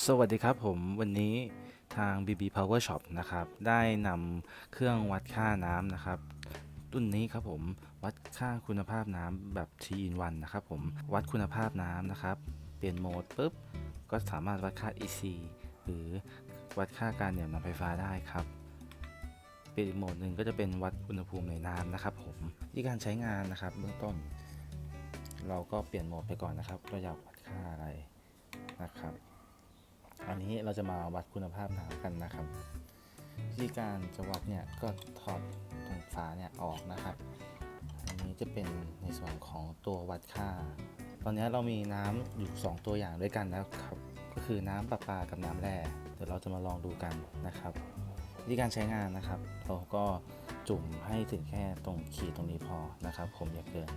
สวัสดีครับผมวันนี้ทาง BB Power Shop นะครับ ได้นำเครื่องวัดค่าน้ำนะครับ รุ่นนี้ครับผมวัดค่าคุณภาพน้ำแบบ t in 1นะครับผมวัดคุณภาพน้ำนะครับ เปลี่ยนโหมดปุ๊บ ก็สามารถวัดค่า EC หรือวัดค่าการเหนี่ยวนำไฟฟ้าได้ครับเปลี่ยนอีกโหมดหนึ่งก็จะเป็นวัดอุณหภูมิในน้ำนะครับ ผมที่การใช้งานนะครับเบื้องต้น เราก็เปลี่ยนโหมดไปก่อนนะครับเราอยากวัดค่าอะไรนะครับ อันนี้เราจะมาวัดคุณภาพน้ำกันนะครับ วิธีการจะวัดเนี่ยก็ถอดตรงฝาเนี่ยออกนะครับ อันนี้จะเป็นในส่วนของตัววัดค่า ตอนนี้เรามีน้ำอยู่ 2 ตัวอย่างด้วยกันนะครับ ก็คือน้ำประปากับน้ำแร่เดี๋ยวเราจะมาลองดูกันนะครับวิธีการใช้งานนะครับ เราก็จุ่มให้ถึงแค่ตรงขีดตรงนี้พอนะครับ ผมอย่าเกิน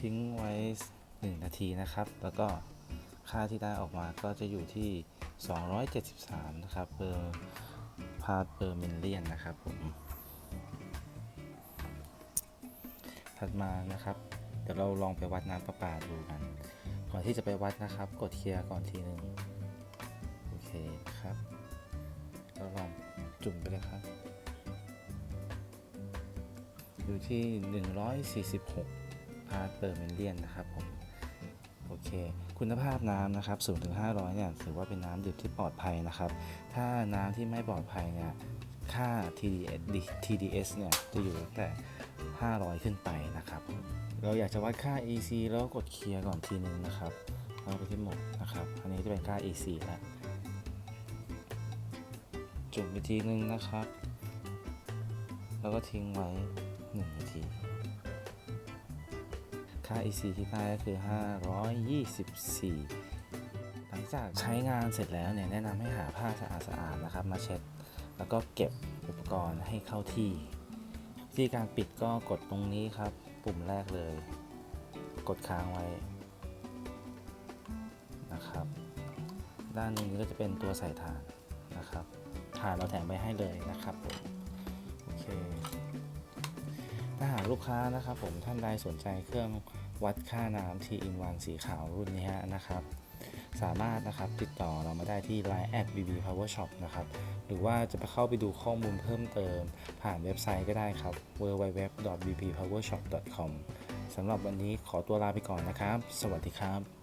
ทิ้งไว้ 1 นาทีนะครับ แล้วก็ค่าที่ได้ออกมาก็จะอยู่ที่ 273 นะครับเปอร์พาร์ตเปอร์มิลเลียนนะครับผม ถัดมานะครับ เดี๋ยวเราลองไปวัดน้ำประปาดูกัน ก่อนที่จะไปวัดนะครับ กดเคลียร์ก่อนทีหนึ่งโอเคครับ เราลองจุ่มไปเลยครับ อยู่ที่ 146 พาร์ตเปอร์มิลเลียนนะครับผมโอเค คุณภาพน้ำนะครับ0ถึง500เนี่ยถือว่าเป็นน้ำดื่มที่ปลอดภัยนะครับ ถ้าน้ำที่ไม่ปลอดภัยเนี่ยค่า TDS TDS เนี่ยจะอยู่ตั้งแต่ 500 ขึ้นไปนะครับ เราอยากจะวัดค่า EC แล้วกดเคลียร์ก่อนทีนึงนะครับเราไปที่หมดนะครับ อันนี้จะเป็นค่า EC แล้วจุดไปทีนึงนะครับ แล้วก็ทิ้งไว้1นาที ค่า EC ที่ได้ก็คือ 524 หลังจากใช้งานเสร็จแล้วเนี่ยแนะนำให้หาผ้าสะอาดๆนะครับ มาเช็ด แล้วก็เก็บอุปกรณ์ให้เข้าที่ที่การปิดก็กดตรงนี้ครับ ปุ่มแรกเลย กดค้างไว้นะครับ ด้านนี้ก็จะเป็นตัวใส่ถ่านนะครับถ่านเราแถมไปให้เลยนะครับผม ลูกค้านะครับผมท่านใดสนใจเครื่องวัดค่าน้ำ T in 1สีขาวรุ่นนี้นะครับ สามารถนะครับติดต่อเรามาได้ที่ Line at bb power shop นะครับ หรือว่าจะไปเข้าไปดูข้อมูลเพิ่มเติม ผ่านเว็บไซต์ก็ได้ครับ www.bbpowershop.com สำหรับวันนี้ขอตัวลาไปก่อนนะครับ สวัสดีครับ